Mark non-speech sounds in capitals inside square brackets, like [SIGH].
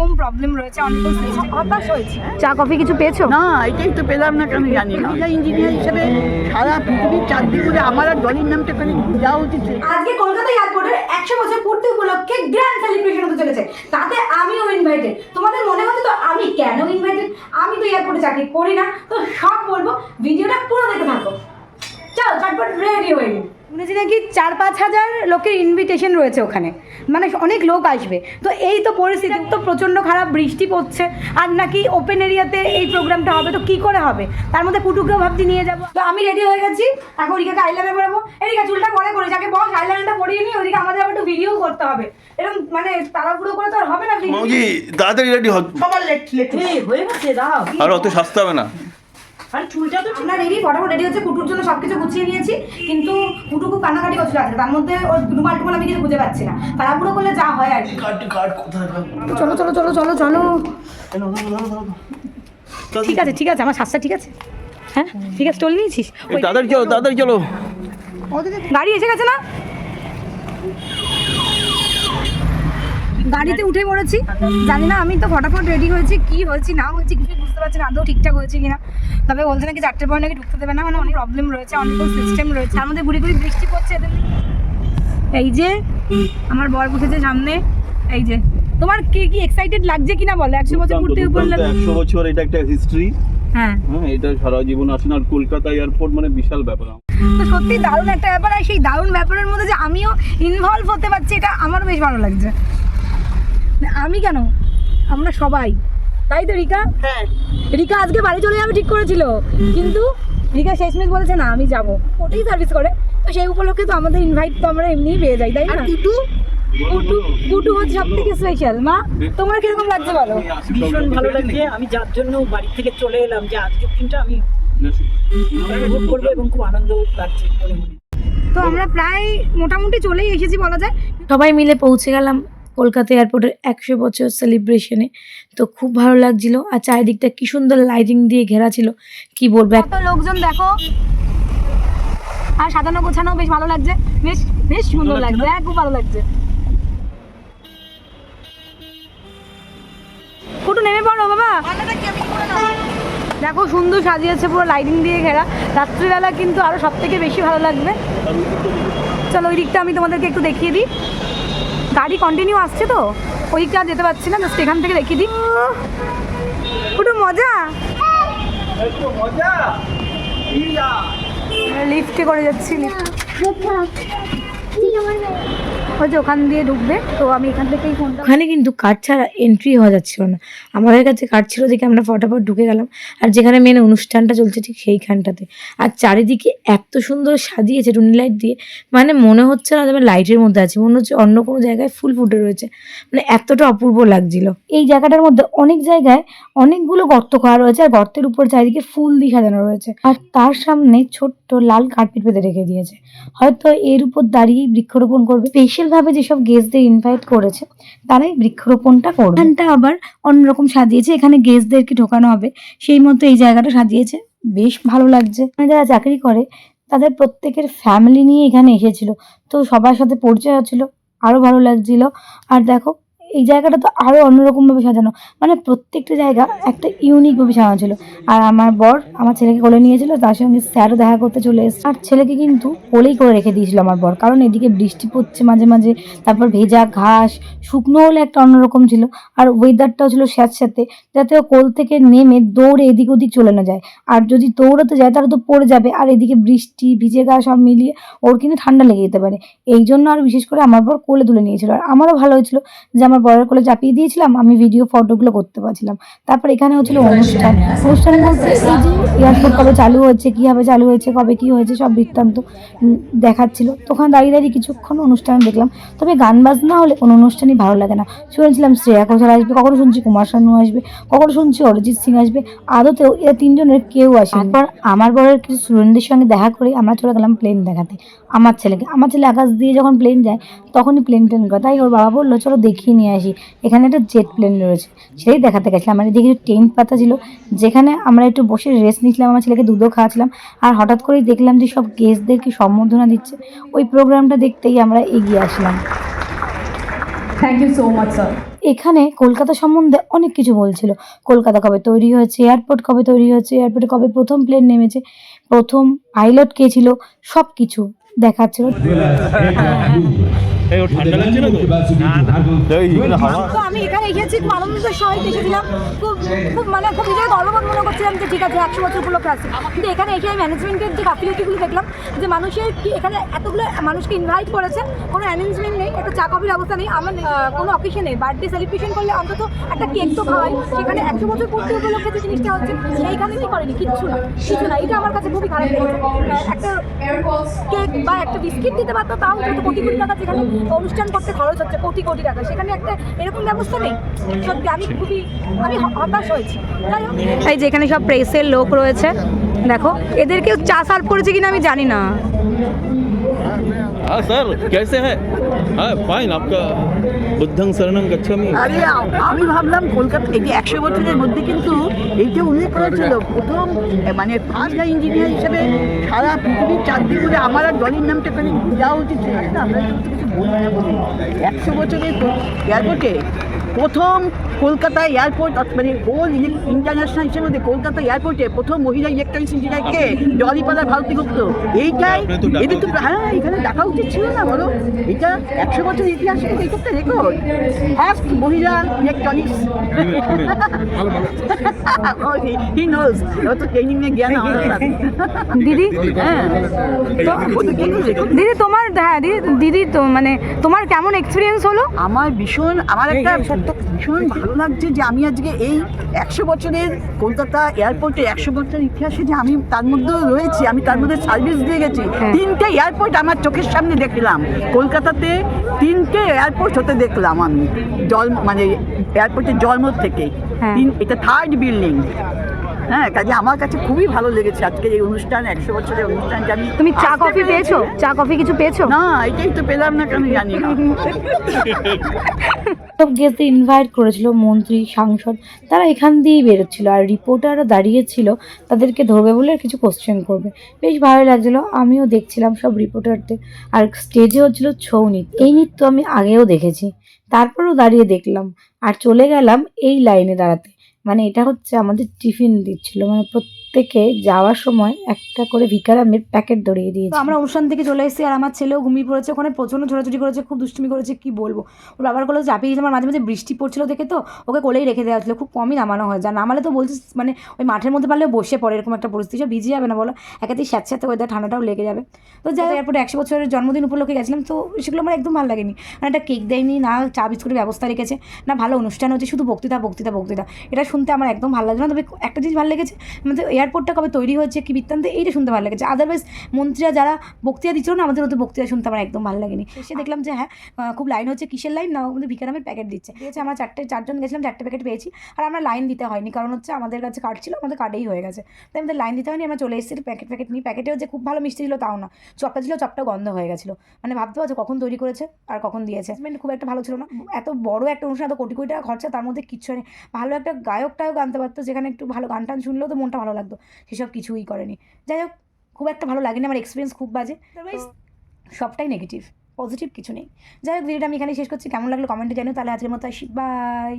রকম প্রবলেম রয়েছে অনেক হতাশ হয়েছে। চা কফি কিছু পেয়েছ? না এটাই তো পেলাম না কেন জানি না। মহিলা ইঞ্জিনিয়ার হিসেবে সারা পৃথিবীর চারদিক ঘুরে আমার আর ডলির নামটা এখানে যাওয়া উচিত আজকে কলকাতা এয়ারপোর্টের একশো বছর পূর্তি উপলক্ষে গ্র্যান্ড সেলিব্রেশন হতে চলেছে। তাতে আমিও ইনভাইটেড তোমাদের মনে হচ্ছে তো আমি কেন ইনভাইটেড আমি তো এয়ারপোর্টে চাকরি করি না। তো সব বলব ভিডিওটা পুরো দেখে থাকো। চল চটপট রেডি হয়ে শুনেছি নাকি চার পাঁচ হাজার লোকের ইনভিটেশন রয়েছে ওখানে। মানে অনেক লোক আসবে। তো এই তো পরিস্থিতি তো প্রচণ্ড খারাপ বৃষ্টি পড়ছে। আর নাকি ওপেন এরিয়াতে এই প্রোগ্রামটা হবে তো কি করে হবে? তার মধ্যে পুটুকেও ভাবছি নিয়ে যাব। তো আমি রেডি হয়ে গেছি। এখন রিকাকে আইলাইনার পরাবো এদিকে চুলটা পরে করে যাকে বস আইলাইনারটা পরিয়ে নিই ওদিকে আমাদের আবার একটু ভিডিও করতে হবে। এরকম মানে তাড়াহুড়ো করে তো আর হবে না তাড়াতাড়ি রেডি হ। সবার লেট লেট হয়ে গেছে দাও আর অত সাজতে হবে না। আর চুলটা তো আমরা রেডি ফটাফট রেডি হচ্ছে কুটুর জন্য সব কিছু গুছিয়ে নিয়েছি কিন্তু কুটু খুব কান্নাকাটি করছিল আজকে। তার মধ্যে ওর রুমাল টুমাল আমি কিছু বুঝে পাচ্ছি না। তাড়াহুড়ো করলে যা হয় আর কি। চলো চলো চলো চলো চলো। ঠিক আছে ঠিক আছে আমার শ্বাসটা ঠিক আছে। হ্যাঁ ঠিক আছে চলে নিয়েছিস? তাড়াতাড়ি চলো তাড়াতাড়ি চলো। গাড়ি এসে গেছে না? গাড়িতে উঠে পড়েছি। জানি না আমি তো ফটাফট রেডি হয়েছি কি হয়েছি না হয়েছি কিছু বুঝতে পারছি না আদৌ ঠিকঠাক হয়েছে কিনা। তবে বলছে নাকি চারটের পর নাকি ঢুকতে দেবে না মানে অনেক প্রবলেম রয়েছে অনেক সিস্টেম রয়েছে। তার মধ্যে ঘুরি ঘুরি বৃষ্টি পড়ছে এদের এই যে আমার বর বসেছে সামনে। এই যে তোমার কি কি এক্সাইটেড লাগছে কিনা বলো? একশো বছর ঘুরতে উপর একশো বছর এটা একটা হিস্ট্রি হ্যাঁ। হ্যাঁ এটা সারা জীবন আসে না। আর কলকাতা এয়ারপোর্ট মানে বিশাল ব্যাপার। তো সত্যি দারুণ একটা ব্যাপার আর সেই দারুণ ব্যাপারের মধ্যে যে আমিও ইনভলভ হতে পারছি এটা আমারও বেশ ভালো লাগছে। আমি কেন? আমরা সবাই। তাই তো রিকা? হ্যাঁ। রিকা আজকে বাড়ি চলে যাবে ঠিক করেছিল। কিন্তু রিকা শেষমেশ বলেছে না আমি যাব। ওটাই সার্ভিস করে। তো সেই উপলক্ষে তো আমাদের ইনভাইট তো আমরা এমনিই পেয়ে যাই তাই না? টুটু কুটু? কুটু হচ্ছে সব থেকে স্পেশাল মা তোমার কীরকম লাগছে বলো? ভীষণ ভালো লাগছে। আমি যার জন্য বাড়ি থেকে চলে এলাম যে আজকের দিনটা আমি উপভোগ করব এবং খুব আনন্দ লাগছে মনে মনে তো আমরা প্রায় মোটামুটি চলেই এসেছি বলা যায়। সবাই মিলে পৌঁছে গেলাম। কলকাতা এয়ারপোর্টের একশো বছর সেলিব্রেশনে তো খুব ভালো লাগছিল। আর চারিদিকটা কি সুন্দর লাইটিং দিয়ে ঘেরা ছিল। কি বলব? একটা লোকজন দেখো? আর সাজানো গোছানো বেশ ভালো লাগছে। বেশ বেশ সুন্দর লাগছে হ্যাঁ খুব ভালো লাগছে। ফুটু নেমে পড়ো বাবা। দেখো সুন্দর সাজিয়েছে পুরো লাইটিং দিয়ে ঘেরা। রাত্রিবেলা কিন্তু আরও সব থেকে বেশি ভালো লাগবে। চলো ওই দিকটা আমি তোমাদেরকে একটু দেখিয়ে দিই। গাড়ি কন্টিনিউ আসছে তো। ওই দিকটা আর যেতে পারছি না জাস্ট এখান থেকে দেখিয়ে দিই। একটু মজা। লিফটে করে যাচ্ছি ওই যে ওখান দিয়ে ঢুকবে, তো আমি এখান থেকেই ফোনটা ওখানে কিন্তু কার্ড ছাড়া এন্ট্রি হওয়া যাচ্ছিল না। আমাদের কাছে কার্ড ছিল দেখে আমরা ফটাফট ঢুকে গেলাম। আর যেখানে মেন অনুষ্ঠানটা চলছে ঠিক সেইখানটাতে। আর চারিদিকে এত সুন্দর সাজিয়েছে টুনি লাইট দিয়ে। মানে মনে হচ্ছে না যেন লাইটের মধ্যে আছে। মনে হচ্ছে অন্য কোনো জায়গায় ফুল ফুটে রয়েছে। মানে এতটা অপূর্ব লাগছিল। এই জায়গাটার মধ্যে অনেক জায়গায় অনেকগুলো গর্ত করা রয়েছে। আর গর্তের উপর চারিদিকে ফুল দিয়ে সাজানো রয়েছে। আর তার সামনে ছোট্ট লাল কার্পেট পেতে রেখে দিয়েছে। হয়তো এর উপর দাঁড়িয়ে বৃক্ষরোপণ করবে। স্পেশাল ভাবে যেসব গেস্টদের ইনভাইট করেছে, তারাই বৃক্ষরোপণটা করবে। এখানটা আবার অন্যরকম সাজিয়েছে, এখানে গেস্টদেরকে ঢোকানো হবে। সেই মতো এই জায়গাটা সাজিয়েছে, বেশ ভালো লাগছে। যারা চাকরি করে, তাদের প্রত্যেকের ফ্যামিলি নিয়ে এখানে এসেছিল। তো সবার সাথে পরিচয় হচ্ছিল আরও ভালো লাগছিল। আর দেখো এই জায়গাটা তো আরও অন্যরকমভাবে সাজানো। মানে প্রত্যেকটা জায়গা একটা ইউনিকভাবে সাজানো ছিল। আর আমার বর আমার ছেলেকে কোলে নিয়েছিল, তার সঙ্গে স্যারও দেখা করতে চলে এসেছে। আর ছেলেকে কিন্তু কোলেই করে রেখে দিয়েছিল আমার বর। কারণ এদিকে বৃষ্টি পড়ছে মাঝে মাঝে, তারপর ভেজা ঘাস, শুকনো হলে একটা অন্যরকম ছিল। আর ওয়েদারটাও ছিল স্যাঁতস্যাঁতে, যাতে ও কোল থেকে নেমে দৌড়ে এদিক ওদিক চলে না যায়। আর যদি দৌড়াতে যায়, তাহলে তো পড়ে যাবে। আর এদিকে বৃষ্টি, ভিজে গা সব মিলিয়ে ওর কিন্তু ঠান্ডা লেগে যেতে পারে। এই জন্য আর বিশেষ করে আমার বর কোলে তুলে নিয়েছিল। আর আমারও ভালো হয়েছিল যে আমার বরের কোলে চাপিয়ে দিয়েছিলাম আমি ভিডিও ফটোগুলো করতে পারছিলাম। তারপর এখানে হচ্ছিল অনুষ্ঠান। অনুষ্ঠান বলতে এই যে এয়ারপোর্ট কবে চালু হচ্ছে কীভাবে চালু হয়েছে কবে কী হয়েছে সব বৃত্তান্ত দেখাচ্ছিল। তো ওখানে দাঁড়িয়ে দাঁড়িয়ে কিছুক্ষণ অনুষ্ঠান দেখলাম। তবে গান বাজনা হলে কোনো অনুষ্ঠানই ভালো লাগে না। শুনেছিলাম শ্রেয়া ঘোষাল আসবে কখনো শুনছি কুমার শানু আসবে কখনো শুনছি অরিজিৎ সিং আসবে আদতেও এরা তিনজনের কেউ আসে তারপর আমার বরের কিছু স্টুডেন্টদের সঙ্গে দেখা করে আমরা চলে গেলাম প্লেন দেখাতে। আমার ছেলেকে আমার ছেলে আকাশ দিয়ে যখন প্লেন যায় তখনই প্লেন প্লেন করে তাই ওর বাবা বলল চলো দেখিয়ে নিয়ে আসি। এখানে একটা জেট প্লেন রয়েছে সেই দেখাতে গেছিলাম। মানে দেখি টেন্ট পাতা ছিল যেখানে আমরা একটু বসে রেস্ট নিয়েছিলাম আমার ছেলেকে দুধও খাওয়াছিলাম আর হঠাৎ করেই দেখলাম যে সব গেস্টদেরকে সম্বর্ধনা দিচ্ছে। ওই প্রোগ্রামটা দেখতেই আমরা এগিয়ে আসলাম। Thank you so much sir এখানে কলকাতা সম্বন্ধে অনেক কিছু বলছিল। কলকাতা কবে তৈরি হয়েছে এয়ারপোর্ট কবে তৈরি হয়েছে এয়ারপোর্টে কবে প্রথম প্লেন নেমেছে প্রথম পাইলট কে ছিল সব কিছু দেখাচ্ছিল এই ঠান্ডা লাগছে না তো? আমি এখানে এসেছি খুব আনন্দিত সহিত এসেছিলাম খুব খুব মানে খুব নিজেকে গর্ববোধ মনে করছিলাম যে ঠিক আছে একশো বছর উপলক্ষে আসছে। কিন্তু এখানে এসে আমি ম্যানেজমেন্টের যে গাফিলতিগুলো দেখলাম যে মানুষের কি এখানে এতগুলো মানুষকে ইনভাইট করেছে কোনো অ্যারেঞ্জমেন্ট নেই একটা চা কফির অবস্থা নেই আমার কোনো অকেশন নেই। বার্থডে সেলিব্রেশন করলে অন্তত একটা কেক তো খাওয়াই। সেখানে একশো বছর পূর্তি উপলক্ষে যে জিনিসটা হচ্ছে সেইখানে কি করেনি? কিচ্ছু না কিছু না। এটা আমার কাছে খুবই খারাপ লেগেছে। একটা কেক বা একটা বিস্কিট দিতে পারতো তাও হয়তো কোটি কোটি টাকা যেখানে অনুষ্ঠান করতে খরচ হচ্ছে কোটি কোটি টাকা। সেখানে একটা এরকম ব্যবস্থা নেই? সত্যি আমি খুবই আমি হতাশ হয়েছি। এই যেখানে সব প্রেসের লোক রয়েছে দেখো এদেরকেও চা সার্ভ করেছে কিনা আমি জানি না। হ্যাঁ, স্যার কেসে হ্যাঁ। হ্যাঁ ফাইন আপনার বুদ্ধং শরণং গচ্ছামি। আরে, আমি ভাবলাম কলকাতা এই যে একশো বছরের মধ্যে কিন্তু এই যে উল্লেখ করেছিল প্রথম মানে ফার্স্ট ইঞ্জিনিয়ার হিসেবে সারা পৃথিবীর চারদিক ঘুরে আমার আর দলের নামটা ওখানে যাওয়া উচিত ছিল। আমরা কিন্তু কিছু বলি না বলি একশো বছরের এয়ারপোর্টে প্রথম কলকাতা এয়ারপোর্ট মানে হোল ইন্টারন্যাশনাল হিসেবে মধ্যে কলকাতা এয়ারপোর্টে প্রথম মহিলা ইলেকট্রনিক্স ইঞ্জিনিয়ারকে ডলিপাড়ার ভারতী গুপ্ত এইটাই এদের তো হ্যাঁ এখানে ডাকা উচিত ছিল না বলো। এটা একশো বছর ইতিহাসে এটা একটা রেকর্ড ফার্স্ট মহিলা ইলেকট্রনিক্স হি নোজ ও ট্রেনিং এ জ্ঞান দিদি? হ্যাঁ। দিদি তোমার হ্যাঁ দিদি দিদি তো মানে তোমার কেমন এক্সপিরিয়েন্স হলো? আমার ভীষণ আমার একটা ভীষণ ভালো লাগছে যে আমি আজকে এই একশো বছরের কলকাতা এয়ারপোর্টে একশো বছরের ইতিহাসে যে আমি তার মধ্যেও রয়েছি আমি তার মধ্যে সার্ভিস দিয়ে গেছি। হ্যাঁ। তিনটে এয়ারপোর্ট আমার চোখের সামনে দেখলাম। কলকাতাতে তিনটে এয়ারপোর্ট হতে দেখলাম আমি জল মানে এয়ারপোর্টের জন্ম থেকে। হ্যাঁ। তিন এটা থার্ড বিল্ডিং হ্যাঁ কাজে আমার কাছে খুবই ভালো লেগেছে আজকে এই অনুষ্ঠান একশো বছরের অনুষ্ঠানটা আমি তুমি চা কফি পেয়েছ? চা কফি কিছু পেয়েছ? না এটাই তো পেলাম না কেন জানি না। [LAUGHS] সব গেস্টদের ইনভাইট করেছিল, মন্ত্রী, সাংসদ, তারা এখান দিয়েই বেরোচ্ছিল। আর রিপোর্টাররা দাঁড়িয়েছিল, তাদেরকে ধরবে বলে কিছু কোশ্চেন করবে। বেশ ভালো লাগছিল, আমিও দেখছিলাম সব রিপোর্টারদের আর স্টেজে হচ্ছিল ছৌ নৃত্য। এই নৃত্য আমি আগেও দেখেছি। তারপরেও দাঁড়িয়ে দেখলাম। আর চলে গেলাম এই লাইনে দাঁড়াতে। মানে এটা হচ্ছে আমাদের টিফিন দিচ্ছিল মানে প্রত্যেকে যাওয়ার সময় একটা করে ভিকারামের প্যাকেট ধরিয়ে দিয়েছে। আমরা অনুষ্ঠান থেকে চলে এসেছি আর আমার ছেলেও ঘুমিয়ে পড়েছে ওখানে প্রচণ্ড ছোটাছুটি করেছে খুব দুষ্টুমি করেছে কি বলব? ওর বাবার কোলে চাপিয়ে দিয়েছিলাম আর মাঝে মাঝে বৃষ্টি পড়ছিল দেখে তো ওকে কোলেই রেখে দেওয়া হচ্ছিল খুব কমই নামানো হয় যা নামালে তো বলছিস মানে ওই মাঠের মধ্যে পারলে বসে পড়ে এরকম একটা পরিস্থিতি সব ভিজে যাবে না বলো একাতেই স্যাঁতস্যাঁতে ওয়েদার ঠান্ডাটাও লেগে যাবে। তো যাই এরপরে একশো বছরের জন্মদিন উপলক্ষে গেছিলাম তো সেগুলো আমার একদম ভালো লাগেনি। মানে একটা কেক দেয়নি না চা বিস্কুটের ব্যবস্থা রেখেছে না ভালো অনুষ্ঠান হচ্ছে শুধু বক্তৃতা বক্তৃতা বক্তৃতা। এটা শুনতে আমার একদম ভালো লাগছে না তবে একটা জিনিস ভালো লেগেছে আমাদের এয়ারপোর্টটা কবে তৈরি হয়েছে কি বৃত্তান্ত এইটা শুনতে ভালো লেগেছে। আদারওয়াইজ মন্ত্রীরা যারা বক্তৃতা দিচ্ছিল না আমাদের ওদের বক্তৃতা শুনতে আমার একদম ভালো লাগেনি। সে দেখলাম যে হ্যাঁ খুব লাইন হচ্ছে কিসের লাইন না আমাদের ভিকারামের প্যাকেট দিচ্ছে। দিয়েছে আমরা চারটে চারজন গেছিলাম চারটে প্যাকেট পেয়েছি। আর আমরা লাইন দিতে হয়নি কারণ হচ্ছে আমাদের কাছে কার্ড ছিল আমাদের কার্ডেই হয়ে গেছে। তাই আমাদের লাইন দিতে হয়নি আমরা চলে এসেছি প্যাকেট প্যাকেট নিয়ে। প্যাকেটেও যে খুব ভালো মিষ্টি ছিল তাও না। চপটা ছিল চপটা গন্ধ হয়ে গেছিল। মানে ভাবতে পারছ কখন তৈরি করেছে আর কখন দিয়েছে। খুব একটা ভালো ছিল না। এত বড় একটা অনুষ্ঠান এত কোটি কোটি টাকা খরচা তার মধ্যে কিচ্ছু নেই ভালো একটা গায়ক টায়ক আনতে পারতো যেখানে একটু ভালো গান টান শুনলেও তো মনটা ভালো লাগতো। সেসব কিছুই করেনি। যাই হোক, খুব একটা ভালো লাগেনি, আমার এক্সপিরিয়েন্স খুব বাজে। আদারওয়াইজ সবটাই নেগেটিভ পজিটিভ কিছু নেই। যাই হোক ভিডিওটা আমি এখানে শেষ করছি। কেমন লাগল কমেন্টে জানিও, তাহলে আজকের মতো আসি। বাই